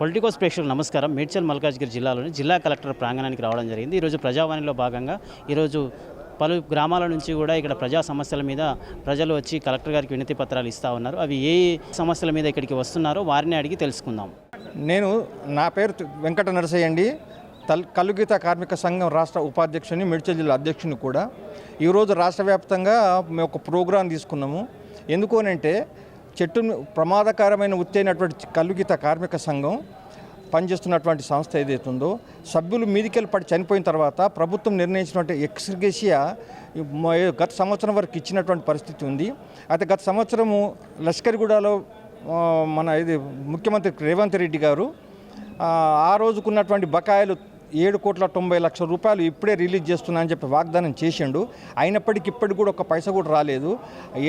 Politicos ప్రేక్షకులు నమస్కారం. మేడ్చల్ మల్కాజ్గిరి జిల్లాలోని జిల్లా కలెక్టర్ ప్రాంగణానికి రావడం జరిగింది. ఈరోజు ప్రజావాణిలో భాగంగా ఈరోజు పలు గ్రామాల నుంచి కూడా ఇక్కడ ప్రజా సమస్యల మీద ప్రజలు వచ్చి కలెక్టర్ గారికి వినతి పత్రాలు ఇస్తూ ఉన్నారు. అవి ఏ సమస్యల మీద ఇక్కడికి వస్తున్నారో వారిని అడిగి తెలుసుకుందాం. నేను నా పేరు వెంకట నరసయ్య అండి. తల్ కలుగీత కార్మిక సంఘం రాష్ట్ర ఉపాధ్యక్షుని మేడ్చల్ జిల్లా అధ్యక్షుని కూడా. ఈరోజు రాష్ట్ర వ్యాప్తంగా మేము ఒక ప్రోగ్రాం తీసుకున్నాము. ఎందుకు అంటే చెట్టును ప్రమాదకరమైన ఉత్తైనటువంటి కలుగిత కార్మిక సంఘం పనిచేస్తున్నటువంటి సంస్థ ఏదైతుందో సభ్యులు మీదికెళ్ళి పడి చనిపోయిన తర్వాత ప్రభుత్వం నిర్ణయించినటువంటి ఎక్స్గ్రేషియా గత సంవత్సరం వరకు ఇచ్చినటువంటి పరిస్థితి ఉంది. అయితే గత సంవత్సరము లష్కర్గూడలో మన ఇది ముఖ్యమంత్రి రేవంత్ రెడ్డి గారు ఆ రోజుకున్నటువంటి బకాయిలు ఏడు కోట్ల తొంభై లక్షల రూపాయలు ఇప్పుడే రిలీజ్ చేస్తున్నా అని చెప్పి వాగ్దానం చేసిండు. అయినప్పటికీ ఇప్పటికి కూడా ఒక పైస కూడా రాలేదు.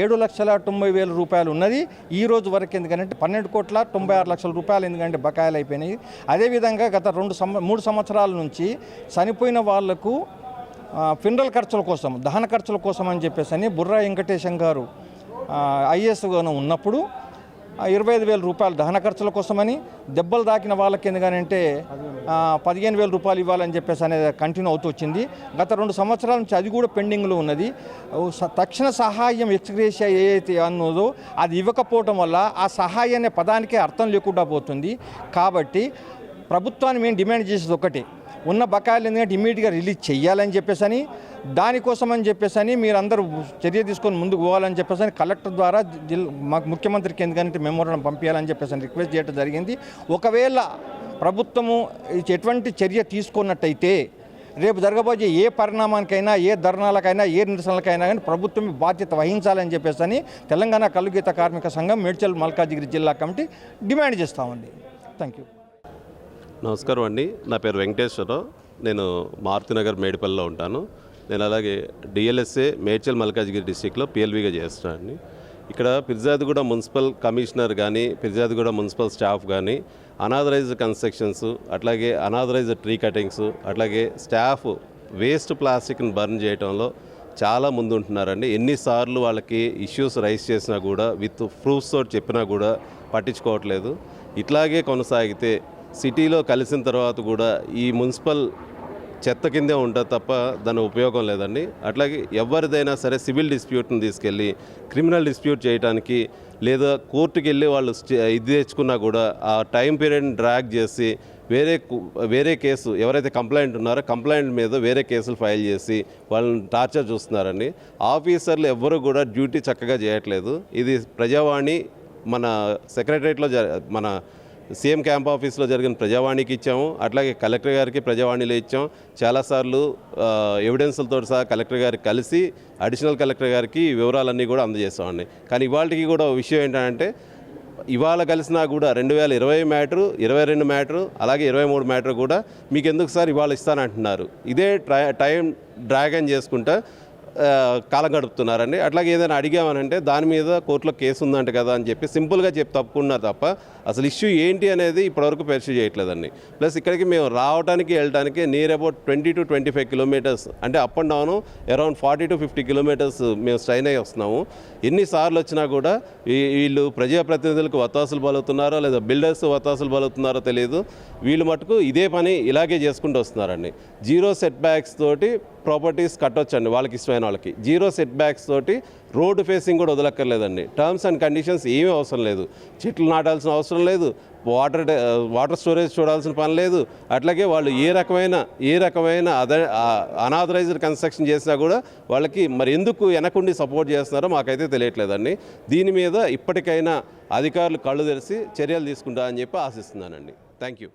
ఏడు లక్షల తొంభై వేల రూపాయలు ఉన్నది. ఈ రోజు వరకు ఎందుకంటే పన్నెండు కోట్ల తొంభై ఆరు లక్షల రూపాయలు ఎందుకంటే బకాయిలు అయిపోయినాయి. అదేవిధంగా గత రెండు సంవ మూడు సంవత్సరాల నుంచి చనిపోయిన వాళ్ళకు ఫినరల్ ఖర్చుల కోసం దహన ఖర్చుల కోసం అని చెప్పేసి అని బుర్రా వెంకటేశం గారు ఐఏఎస్గాను ఉన్నప్పుడు ఇరవై ఐదు వేల రూపాయలు దహన ఖర్చుల కోసమని దెబ్బలు దాకిన వాళ్ళకి ఎందుకనంటే పదిహేను వేల రూపాయలు ఇవ్వాలని చెప్పేసి అనేది కంటిన్యూ అవుతూ వచ్చింది. గత రెండు సంవత్సరాల నుంచి అది కూడా పెండింగ్లో ఉన్నది. తక్షణ సహాయం ఎక్స్గ్రేషియా ఏదైతే అన్నదో అది ఇవ్వకపోవటం వల్ల ఆ సహాయం అనే పదానికే అర్థం లేకుండా పోతుంది. కాబట్టి ప్రభుత్వాన్ని మేము డిమాండ్ చేసేది ఒకటి. ఉన్న బకాయిలు ఎందుకంటే ఇమీడియట్గా రిలీజ్ చేయాలని చెప్పేసి అని దానికోసం అని చెప్పేసి అని మీరందరూ చర్య తీసుకొని ముందుకు పోవాలని చెప్పేసి అని కలెక్టర్ ద్వారా మాకు ముఖ్యమంత్రికి ఎందుకంటే మెమోరం పంపించాలని చెప్పేసి అని రిక్వెస్ట్ చేయడం జరిగింది. ఒకవేళ ప్రభుత్వము ఎటువంటి చర్య తీసుకున్నట్టయితే రేపు జరగబోయే ఏ పరిణామానికైనా ఏ ధర్నాలకైనా ఏ నిరసనలకైనా కానీ ప్రభుత్వం బాధ్యత వహించాలని చెప్పేసి అని తెలంగాణ కలుగీత కార్మిక సంఘం మేడ్చల్ మల్కాజిగిరి జిల్లా కమిటీ డిమాండ్ చేస్తామండి థ్యాంక్ యూ నమస్కారం అండి. నా పేరు వెంకటేశ్వరరావు. నేను మారుతినగర్ మేడిపల్లిలో ఉంటాను. నేను అలాగే డిఎల్ఎస్ఏ మేడ్చల్ మల్కాజ్గిరి డిస్టిక్లో పిఎల్విగా చేస్తున్నాను అండి. ఇక్కడ పిర్జాదిగూడ మున్సిపల్ కమిషనర్ కానీ పిర్జాదిగూడ మున్సిపల్ స్టాఫ్ కానీ అనాథరైజ్డ్ కన్స్ట్రక్షన్స్ అట్లాగే అనాథరైజ్డ్ ట్రీ కటింగ్స్ అట్లాగే స్టాఫ్ వేస్ట్ ప్లాస్టిక్ని బర్న్ చేయడంలో చాలా ముందు ఉంటున్నారండి ఎన్నిసార్లు వాళ్ళకి ఇష్యూస్ రైస్ చేసినా కూడా విత్ ప్రూఫ్స్ తోటి చెప్పినా కూడా పట్టించుకోవట్లేదు. ఇట్లాగే కొనసాగితే సిటీలో కలిసిన తర్వాత కూడా ఈ మున్సిపల్ చెత్త కిందే ఉంటుంది తప్ప దాని ఉపయోగం లేదండి. అట్లాగే ఎవరిదైనా సరే సివిల్ డిస్ప్యూట్ని తీసుకెళ్ళి క్రిమినల్ డిస్ప్యూట్ చేయడానికి లేదా కోర్టుకి వెళ్ళి వాళ్ళు ఇది తెచ్చుకున్నా కూడా ఆ టైం పీరియడ్ని డ్రాగ్ చేసి వేరే వేరే కేసు ఎవరైతే కంప్లైంట్ ఉన్నారో కంప్లైంట్ మీద వేరే కేసులు ఫైల్ చేసి వాళ్ళని టార్చర్ చూస్తున్నారండి. ఆఫీసర్లు ఎవ్వరూ కూడా డ్యూటీ చక్కగా చేయట్లేదు. ఇది ప్రజావాణి మన సెక్రటరేట్లో జ మన సీఎం క్యాంప్ ఆఫీస్లో జరిగిన ప్రజావాణికి ఇచ్చాము. అట్లాగే కలెక్టర్ గారికి ప్రజావాణిలో ఇచ్చాం. చాలాసార్లు ఎవిడెన్స్లతో సహా కలెక్టర్ గారికి కలిసి అడిషనల్ కలెక్టర్ గారికి వివరాలన్నీ కూడా అందజేస్తామండి. కానీ ఇవాళకి కూడా విషయం ఏంటంటే ఇవాళ కలిసినా కూడా రెండు వేల ఇరవై మ్యాటరు ఇరవై రెండు మ్యాటరు అలాగే ఇరవై మూడు మ్యాటరు కూడా మీకు ఎందుకు సార్ ఇవాళ ఇస్తానంటున్నారు. ఇదే ట్రై టైం డ్రాగన్ చేసుకుంటా కాలం గడుపుతున్నారండి అట్లాగే ఏదైనా అడిగామనంటే దాని మీద కోర్టులో కేసు ఉందంట కదా అని చెప్పి సింపుల్గా చెప్పి తప్పుకున్నారు తప్ప అసలు ఇష్యూ ఏంటి అనేది ఇప్పటివరకు పరిశీలి చేయట్లేదండి. ప్లస్ ఇక్కడికి మేము రావడానికి వెళ్ళడానికి near about twenty to twenty five kilometres అంటే up and down around forty to fifty kilometres మేము స్ట్రైన్ అయ్యి వస్తున్నాము. ఎన్నిసార్లు వచ్చినా కూడా వీళ్ళు ప్రజాప్రతినిధులకు వత్తాసులు బలుతున్నారో లేదా బిల్డర్స్ వత్తాసులు బలుతున్నారో తెలియదు వీళ్ళు మటుకు ఇదే పని ఇలాగే చేసుకుంటూ వస్తున్నారండి. జీరో సెట్ బ్యాక్స్ తోటి ప్రాపర్టీస్ కట్టొచ్చండి వాళ్ళకి ఇష్టమైన వాళ్ళకి. జీరో సెట్ బ్యాక్స్ తోటి రోడ్డు ఫేసింగ్ కూడా వదలక్కర్లేదండి. టర్మ్స్ అండ్ కండిషన్స్ ఏమీ అవసరం లేదు. చెట్లు నాటాల్సిన అవసరం లేదు. వాటర్ వాటర్ స్టోరేజ్ చూడాల్సిన పని లేదు. అట్లాగే వాళ్ళు ఏ రకమైన ఏ రకమైన అద అనాథరైజ్డ్ కన్స్ట్రక్షన్ చేసినా కూడా వాళ్ళకి మరి ఎందుకు వెనకుండి సపోర్ట్ చేస్తున్నారో మాకైతే తెలియట్లేదండి. దీని మీద ఇప్పటికైనా అధికారులు కళ్ళు తెరిచి చర్యలు తీసుకుంటా అని చెప్పి ఆశిస్తున్నానండి. Thank you.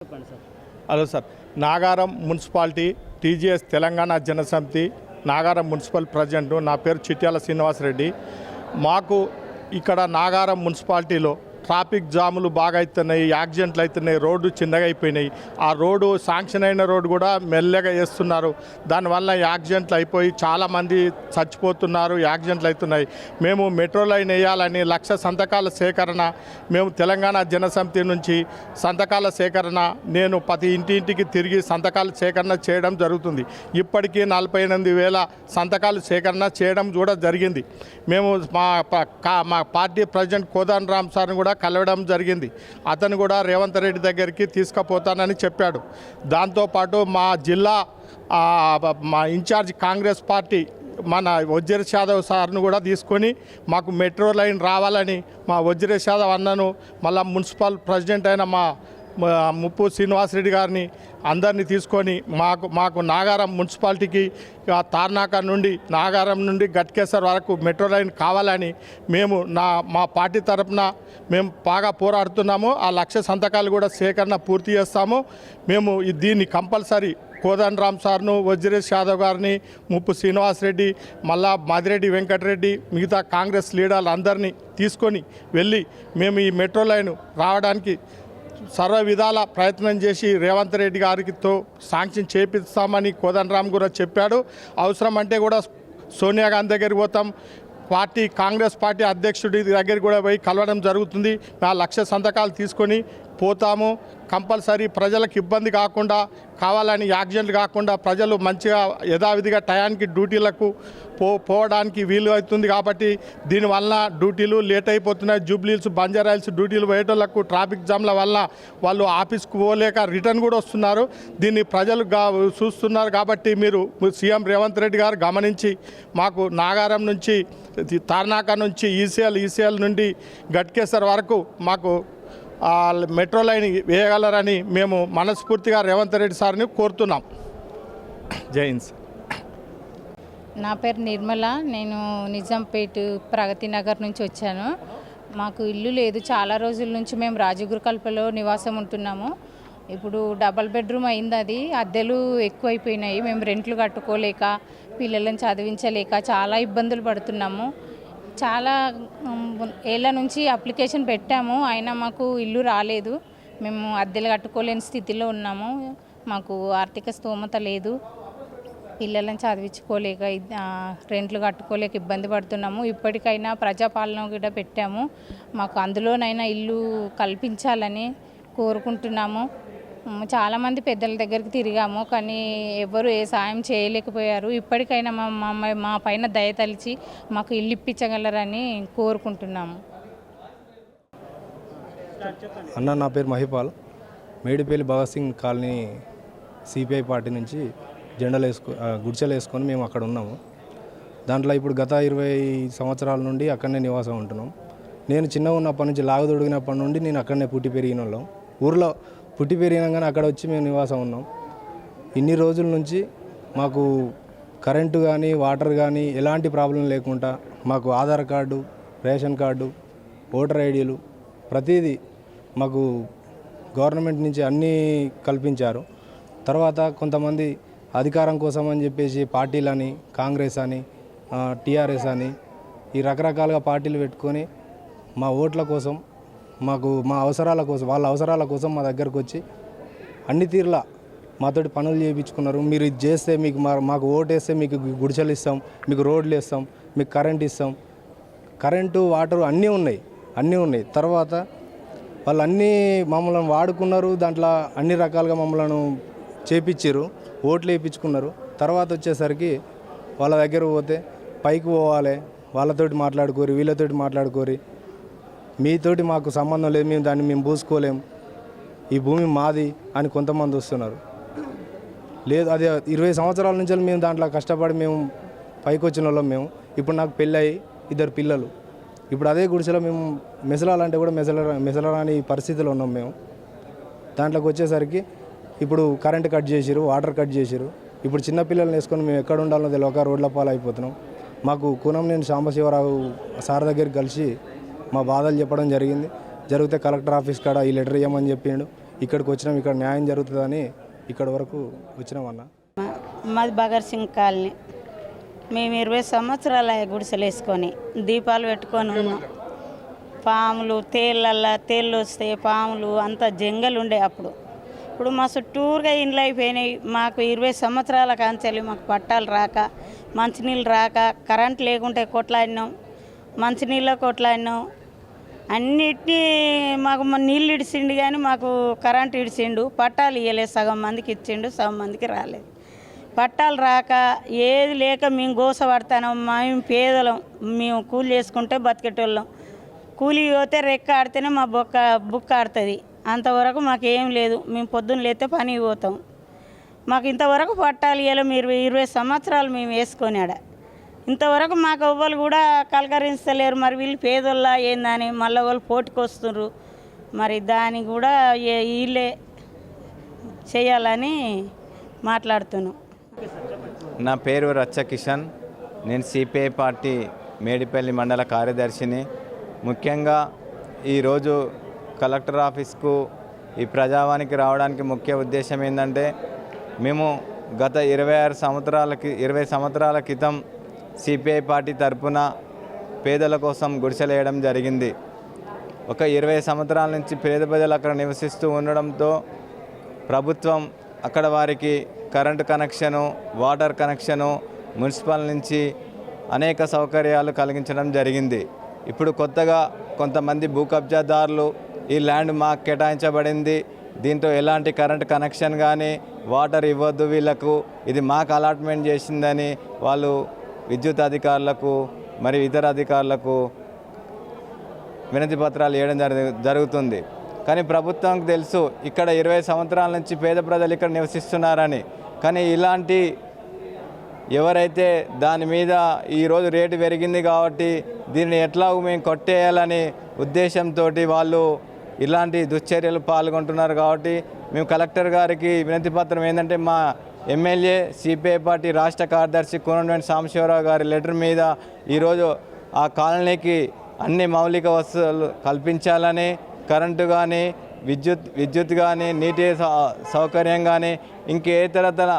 చెప్పండి sir hello sir. Nagaram municipality TGS Telangana Janasamithi Nagaram municipal president నా పేరు చిట్యాల శ్రీనివాసరెడ్డి. మాకు ఇక్కడ నాగారం మున్సిపాలిటీలో ట్రాఫిక్ జాములు బాగా అవుతున్నాయి యాక్సిడెంట్లు అవుతున్నాయి రోడ్డు చిన్నగా అయిపోయినాయి. ఆ రోడ్డు శాంక్షన్ అయిన రోడ్డు కూడా మెల్లగా వేస్తున్నారు. దానివల్ల యాక్సిడెంట్లు అయిపోయి చాలామంది చచ్చిపోతున్నారు యాక్సిడెంట్లు అవుతున్నాయి. మేము మెట్రో లైన్ వేయాలని లక్ష సంతకాల సేకరణ మేము తెలంగాణ జనసమితి నుంచి సంతకాల సేకరణ నేను ప్రతి ఇంటింటికి తిరిగి సంతకాల సేకరణ చేయడం జరుగుతుంది. ఇప్పటికీ నలభై ఎనిమిది వేల సంతకాలు సేకరణ చేయడం కూడా జరిగింది. మేము మా ప- కా- మా పార్టీ ప్రెసిడెంట్ కోదాన్ రామ్ సార్ని కూడా కలవడం జరిగింది. అతను కూడా రేవంత్ రెడ్డి దగ్గరికి తీసుకుపోతానని చెప్పాడు. దాంతోపాటు మా జిల్లా మా ఇన్ఛార్జ్ కాంగ్రెస్ పార్టీ మన వజ్రేష్ యాదవ్ సార్ను కూడా తీసుకొని మాకు మెట్రో లైన్ రావాలని మా వజ్రేష్ యాదవ్ అన్నను మళ్ళా మున్సిపల్ ప్రెసిడెంట్ అయిన మా ముప్పు శ్రీనివాసరెడ్డి గారిని అందరినీ తీసుకొని మాకు మాకు నాగారం మున్సిపాలిటీకి తార్నాక నుండి నాగారం నుండి గట్కేసర్ వరకు మెట్రో లైన్ కావాలని మేము నా మా పార్టీ తరపున మేము బాగా పోరాడుతున్నాము. ఆ లక్ష సంతకాలు కూడా సేకరణ పూర్తి చేస్తాము. మేము దీన్ని కంపల్సరీ కోదండ్ రామ్ సార్ను వజ్రేష్ యాదవ్ గారిని ముప్పు శ్రీనివాసరెడ్డి మళ్ళా మాదిరెడ్డి వెంకటరెడ్డి మిగతా కాంగ్రెస్ లీడర్లు అందరినీ తీసుకొని వెళ్ళి మేము ఈ మెట్రో లైన్ రావడానికి సర్వ విధాల ప్రయత్నం చేసి రేవంత్ రెడ్డి గారితో శాంక్షన్ చేపిస్తామని కోదండరామ్ కూడా చెప్పాడు. అవసరం అంటే కూడా సోనియా గాంధీ దగ్గరికి పోతాం. పార్టీ కాంగ్రెస్ పార్టీ అధ్యక్షుడి దగ్గర కూడా పోయి కలవడం జరుగుతుంది. నా లక్ష సంతకాలు తీసుకొని పోతాము. కంపల్సరీ ప్రజలకు ఇబ్బంది కాకుండా కావాలని యాక్సిడెంట్ కాకుండా ప్రజలు మంచిగా యథావిధిగా టయానికి డ్యూటీలకు పో పోవడానికి వీలు అవుతుంది కాబట్టి దీనివల్ల డ్యూటీలు లేట్ అయిపోతున్నాయి. జూబ్లీల్స్ బంజారాయిల్స్ డ్యూటీలు పోయేటోళ్ళకు ట్రాఫిక్ జామ్ల వల్ల వాళ్ళు ఆఫీస్కు పోలేక రిటర్న్ కూడా వస్తున్నారు. దీన్ని ప్రజలు గా చూస్తున్నారు కాబట్టి మీరు సీఎం రేవంత్ రెడ్డి గారు గమనించి మాకు నాగారం నుంచి తార్నాక నుంచి ఈసీఎల్ ఈసీఎల్ నుండి గట్కేసర్ వరకు మాకు మెట్రో లైన్ వేయగలరని మేము మనస్ఫూర్తిగా రేవంత్ రెడ్డి సార్ని కోరుతున్నాం. జై హింద్ సార్. నా పేరు నిర్మల. నేను నిజాంపేట్ ప్రగతి నగర్ నుంచి వచ్చాను. మాకు ఇల్లు లేదు. చాలా రోజుల నుంచి మేము రాజగురు కల్పలో నివాసం ఉంటున్నాము. ఇప్పుడు డబల్ బెడ్రూమ్ అయింది అది. అద్దెలు ఎక్కువైపోయినాయి. మేము రెంట్లు కట్టుకోలేక పిల్లలను చదివించలేక చాలా ఇబ్బందులు పడుతున్నాము. చాలా ఏళ్ళ నుంచి అప్లికేషన్ పెట్టాము. అయినా మాకు ఇల్లు రాలేదు. మేము అద్దెలు కట్టుకోలేని స్థితిలో ఉన్నాము. మాకు ఆర్థిక స్తోమత లేదు. పిల్లలను చదివించుకోలేక రెంట్లు కట్టుకోలేక ఇబ్బంది పడుతున్నాము. ఇప్పటికైనా ప్రజాపాలన కూడా పెట్టాము. మాకు అందులోనైనా ఇల్లు కల్పించాలని కోరుకుంటున్నాము. చాలామంది పెద్దల దగ్గరికి తిరిగాము కానీ ఎవరు ఏ సాయం చేయలేకపోయారు. ఇప్పటికైనా మా మా మా పైన దయ తలిచి మాకు ఇల్లు ఇప్పించగలరని కోరుకుంటున్నాము. అన్న నా పేరు Mahipal. Medipalli Bhagat Singh colony CPI party నుంచి జెండాలు వేసుకు గుడిచెలు వేసుకొని మేము అక్కడ ఉన్నాము. దాంట్లో ఇప్పుడు గత ఇరవై సంవత్సరాల నుండి అక్కడనే నివాసం ఉంటున్నాం. నేను చిన్నగా ఉన్నప్పటి నుంచి లాగదొడిగినప్పటి నుండి నేను అక్కడనే పుట్టి పెరిగిన వాళ్ళం ఊర్లో పుట్టి పెరిగినాగానే అక్కడ వచ్చి మేము నివాసం ఉన్నాం. ఇన్ని రోజుల నుంచి మాకు కరెంటు కానీ వాటర్ కానీ ఎలాంటి ప్రాబ్లం లేకుండా మాకు Aadhaar card ration card voter ఐడీలు ప్రతిదీ మాకు గవర్నమెంట్ నుంచి అన్నీ కల్పించారు. తర్వాత కొంతమంది అధికారం కోసం అని చెప్పేసి పార్టీలని కాంగ్రెస్ అని టీఆర్ఎస్ అని ఈ రకరకాలుగా పార్టీలు పెట్టుకొని మా ఓట్ల కోసం మాకు మా అవసరాల కోసం వాళ్ళ అవసరాల కోసం మా దగ్గరకు వచ్చి అన్ని తీరులా మాతోటి పనులు చేయించుకున్నారు. మీరు ఇది చేస్తే మీకు మా మాకు ఓటేస్తే మీకు గుడిసెలు ఇస్తాం మీకు రోడ్లు ఇస్తాం మీకు కరెంట్ ఇస్తాం. కరెంటు వాటర్ అన్నీ ఉన్నాయి అన్నీ ఉన్నాయి. తర్వాత వాళ్ళు అన్నీ మమ్మల్ని వాడుకున్నారు దాంట్లో అన్ని రకాలుగా మమ్మల్ని చేపించారు ఓట్లు వేయించుకున్నారు. తర్వాత వచ్చేసరికి వాళ్ళ దగ్గర పోతే పైకి పోవాలి వాళ్ళతోటి మాట్లాడుకోరి వీళ్ళతోటి మాట్లాడుకోరి మీతోటి మాకు సంబంధం లేదు మేము దాన్ని మేము పూసుకోలేం ఈ భూమి మాది అని కొంతమంది వస్తున్నారు. లేదు అది ఇరవై సంవత్సరాల నుంచి మేము దాంట్లో కష్టపడి మేము పైకి వచ్చిన వాళ్ళం మేము. ఇప్పుడు నాకు పెళ్ళయి ఇద్దరు పిల్లలు. ఇప్పుడు అదే గుడిసెలో మేము మెసలాలంటే కూడా మెసల మెసలరాని పరిస్థితిలో ఉన్నాం మేము. దాంట్లోకి వచ్చేసరికి ఇప్పుడు కరెంట్ కట్ చేసిరు వాటర్ కట్ చేసిరు ఇప్పుడు చిన్న పిల్లల్ని వేసుకొని మేము ఎక్కడ ఉండాలో తెలియక రోడ్ల పాలు అయిపోతున్నాం మాకు కూనం నేను సాంబశివరావు సార్ దగ్గరికి కలిసి మా బాధలు చెప్పడం జరిగింది. జరిగితే కలెక్టర్ ఆఫీస్ కాడ ఈ లెటర్ ఇవ్వమని చెప్పిండు. ఇక్కడికి వచ్చినాం ఇక్కడ న్యాయం జరుగుతుందని ఇక్కడ వరకు వచ్చినామన్నా మాది భగత్ సింగ్ కాలనీ. మేము ఇరవై సంవత్సరాలు గుడిసెలు వేసుకొని దీపాలు పెట్టుకొని ఉన్నాం. పాములు తేళ్ళల్లా తేళ్ళు వస్తే పాములు అంత జంగలు ఉండే అప్పుడు. ఇప్పుడు మా చుట్టూరుగా ఇండ్లు అయిపోయినాయి. మాకు ఇరవై సంవత్సరాల కాంచెలు మాకు పట్టాలు రాక మంచినీళ్ళు రాక కరెంట్ లేకుంటే కొట్లాడినాం. మంచినీళ్ళ కొట్లాడినాం. అన్నిటినీ మాకు నీళ్ళు ఇడిచిండు కానీ మాకు కరెంట్ ఇడిచిండు పట్టాలు ఇవ్వలేదు సగం మందికి ఇచ్చిండు సగం మందికి రాలేదు. పట్టాలు రాక ఏది లేక మేము గోస పడతాను మేము పేదలం మేము కూలి చేసుకుంటే బతికేటోళ్ళం. కూలి పోతే రెక్క ఆడితేనే మా బొక్క బుక్క ఆడుతుంది. అంతవరకు మాకేం లేదు మేము పొద్దున్న లేతే పనికి పోతాం. మాకు ఇంతవరకు పట్టాలు ఇవ్వలేము మీరు ఇరవై సంవత్సరాలు మేము వేసుకొని ఆడ. ఇంతవరకు మాకు ఎవ్వరు కూడా కలకరించలేరు. మరి వీళ్ళు పేదోళ్ళ ఏందని మళ్ళీ వాళ్ళు పోటుకొస్తున్నారు మరి దాన్ని కూడా వీళ్ళే చేయాలని మాట్లాడుతున్నాం. నా పేరు రచ్చ కిషన్. నేను సిపిఐ పార్టీ మేడిపల్లి మండల కార్యదర్శిని. ముఖ్యంగా ఈరోజు కలెక్టర్ ఆఫీస్కు ఈ ప్రజావానికి రావడానికి ముఖ్య ఉద్దేశం ఏంటంటే మేము గత ఇరవై ఆరు సంవత్సరాలకి ఇరవై సంవత్సరాల క్రితం సిపిఐ పార్టీ తరపున పేదల కోసం గుడిసెలేయడం జరిగింది. ఒక ఇరవై సంవత్సరాల నుంచి పేద ప్రజలు అక్కడ నివసిస్తూ ఉండడంతో ప్రభుత్వం అక్కడ వారికి current connection water connection municipal నుంచి అనేక సౌకర్యాలు కలిగించడం జరిగింది. ఇప్పుడు కొత్తగా కొంతమంది భూ కబ్జాదారులు ఈ ల్యాండ్ మాకు కేటాయించబడింది. దీంతో ఎలాంటి కరెంట్ కనెక్షన్ కానీ వాటర్ ఇవ్వద్దు వీళ్ళకు. ఇది మాకు అలాట్మెంట్ చేసిందని వాళ్ళు విద్యుత్ అధికారులకు మరియు ఇతర అధికారులకు వినతి పత్రాలు వేయడం జరుగుతుంది. కానీ ప్రభుత్వానికి తెలుసు ఇక్కడ ఇరవై సంవత్సరాల నుంచి పేద ప్రజలు ఇక్కడ నివసిస్తున్నారని. కానీ ఇలాంటి ఎవరైతే దాని మీద ఈరోజు రేటు పెరిగింది కాబట్టి దీన్ని ఎట్లా మేము కొట్టేయాలని ఉద్దేశంతో వాళ్ళు ఇలాంటి దుశ్చర్యలు పాల్గొంటున్నారు కాబట్టి మేము కలెక్టర్ గారికి వినతి పత్రం ఏంటంటే మా ఎమ్మెల్యే సిపిఐ పార్టీ రాష్ట్ర కార్యదర్శి కోనటువంటి సాంబశివరావు గారి లెటర్ మీద ఈరోజు ఆ కాలనీకి అన్ని మౌలిక వసతులు కల్పించాలని కరెంటు కానీ విద్యుత్ విద్యుత్ కానీ నీటి సౌ- సౌకర్యం కానీ ఇంకే ఇతరతర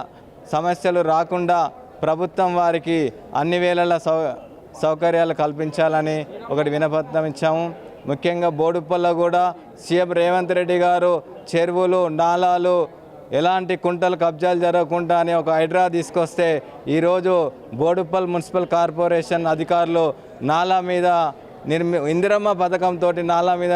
సమస్యలు రాకుండా ప్రభుత్వం వారికి అన్ని వేళల సౌ సౌకర్యాలు కల్పించాలని ఒకటి వినపత్రం ఇచ్చాము. ముఖ్యంగా బోడుపల్ల కూడా సీఎం రేవంత్ రెడ్డి గారు చెరువులు నాలాలు ఎలాంటి కుంటలు కబ్జాలు జరగకుండా అని ఒక హైడ్రా తీసుకొస్తే ఈరోజు బోడుప్పల్ మున్సిపల్ కార్పొరేషన్ అధికారులు నాలా మీద నిర్మి ఇందిరమ్మ పథకంతో నాలా మీద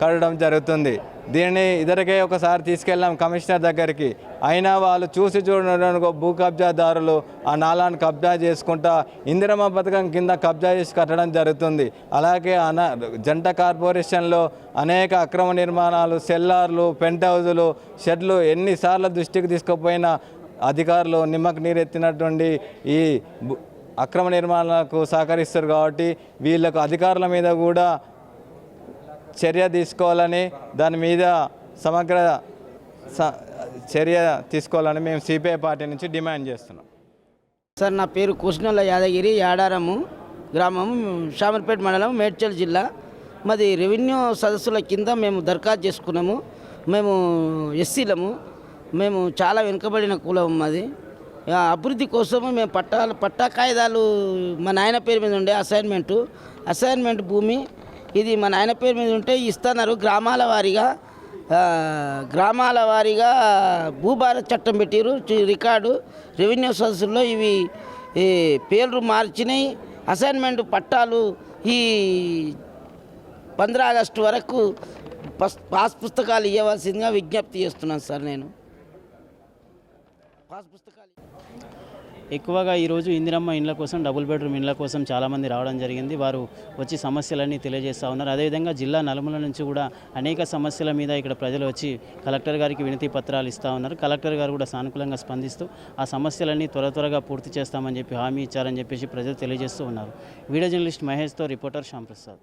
కట్టడం జరుగుతుంది. దీనిని ఇద్దరికే ఒకసారి తీసుకెళ్ళాం కమిషనర్ దగ్గరికి. అయినా వాళ్ళు చూసి చూడడానికి భూ కబ్జాదారులు ఆ నాలాన్ని కబ్జా చేసుకుంటా ఇందిరమ్మ పథకం కింద కబ్జా చేసి కట్టడం జరుగుతుంది. అలాగే అన జంట కార్పొరేషన్లో అనేక అక్రమ నిర్మాణాలు సెల్లార్లు పెంట్ హౌజులు షెడ్లు ఎన్నిసార్లు దృష్టికి తీసుకుపోయినా అధికారులు నిమ్మకు నీరెత్తినటువంటి ఈ అక్రమ నిర్మాణాలకు సహకరిస్తారు కాబట్టి వీళ్ళకు అధికారుల మీద కూడా చర్య తీసుకోవాలని దాని మీద సమగ్ర చర్య తీసుకోవాలని మేము సిపిఐ పార్టీ నుంచి డిమాండ్ చేస్తున్నాం. సార్ నా పేరు కుష్ణల యాదగిరి యాడారము గ్రామం షామర్పేట మండలం మేడ్చల్ జిల్లా. మాది రెవెన్యూ సదస్సుల కింద మేము దరఖాస్తు చేసుకున్నాము. మేము ఎస్సీలము. మేము చాలా వెనుకబడిన కులం మాది. అభివృద్ధి కోసము మేము పట్టాలు పట్టా కాగితాలు మా నాయన పేరు మీద ఉండే అసైన్మెంటు అసైన్మెంట్ భూమి ఇది మా నాయన పేరు మీద ఉంటే ఇస్తున్నారు గ్రామాల వారీగా. గ్రామాల వారీగా భూభారత్ చట్టం పెట్టారు రికార్డు రెవెన్యూ సదస్సుల్లో ఇవి ఈ పేర్లు మార్చినాయి. అసైన్మెంట్ పట్టాలు ఈ పంద్రా ఆగస్టు వరకు పస్ పాస్ పుస్తకాలు ఇవ్వవలసిందిగా విజ్ఞప్తి చేస్తున్నాను సార్ నేను. పాస్ పుస్తకాలు ఎక్కువగా ఈరోజు ఇందిరమ్మ ఇండ్ల కోసం డబుల్ బెడ్రూమ్ ఇండ్ల కోసం చాలామంది రావడం జరిగింది. వారు వచ్చి సమస్యలన్నీ తెలియజేస్తూ ఉన్నారు. అదేవిధంగా జిల్లా నలుమూల నుంచి కూడా అనేక సమస్యల మీద ఇక్కడ ప్రజలు వచ్చి కలెక్టర్ గారికి వినతి పత్రాలు ఇస్తూ ఉన్నారు. కలెక్టర్ గారు కూడా సానుకూలంగా స్పందిస్తూ ఆ సమస్యలన్నీ త్వర త్వరగా పూర్తి చేస్తామని చెప్పి హామీ ఇచ్చారని చెప్పేసి ప్రజలు తెలియజేస్తూ ఉన్నారు. Video journalist మహేష్తో reporter Shyamprasad